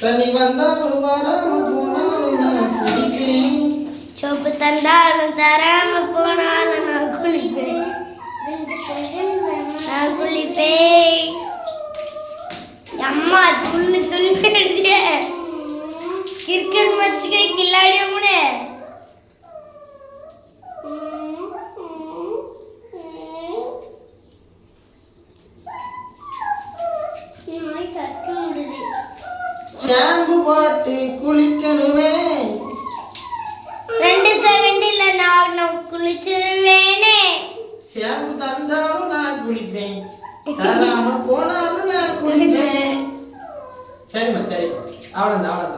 தண்ணி வந்தாலும் வராம போனாலும் நான் குளிக்கிறேன் சோப்பு தந்தாலும் தராம போனாலும் நான் குளிப்பேன். நான் குளிப்பேன். அம்மா துள்ளு துள்ளு கிரிக்கெட் மேட்ச்சுக்கு கில்லாடிய முன்னே போட்டு குளிக்கணுமே. ரெண்டு செகண்ட்ல நான் நான் குளிச்சிருவேனே. ஷாம்பு தந்தாலும் நான் குளிப்பேன். தராம போனாலும் நான் குளிப்பேன். சரிம்மா சரிம்மா அவ்வளோதான் அவ்வளோதான்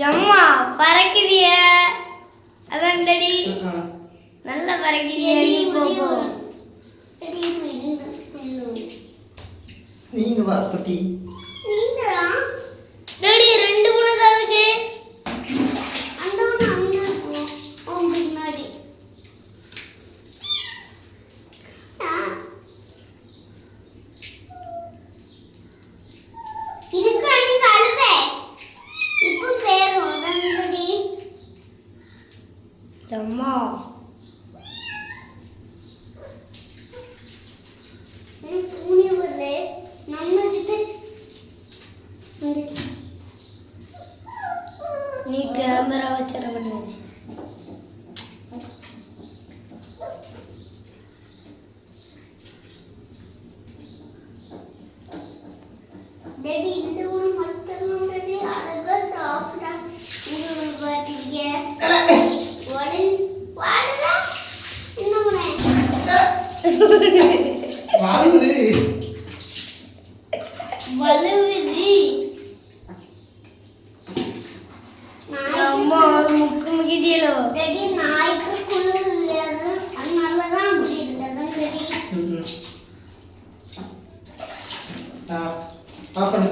அம்மா பறக்குதிய. அதான் டடி. நல்லா பறக்குதிய. நீ போ போ. நீங்க வா குட்டி. டடி நம்ம கிட்ட நீ கேமரா வச்சிட பண்ணு டேடி வாங்குது வலுவிதி அம்மா முக்கு முக்கிட்டியலோ. டேடி நாய்க்கு குளிர் இல்லையாது அதனால தான் ஆஃப் பண்ணு.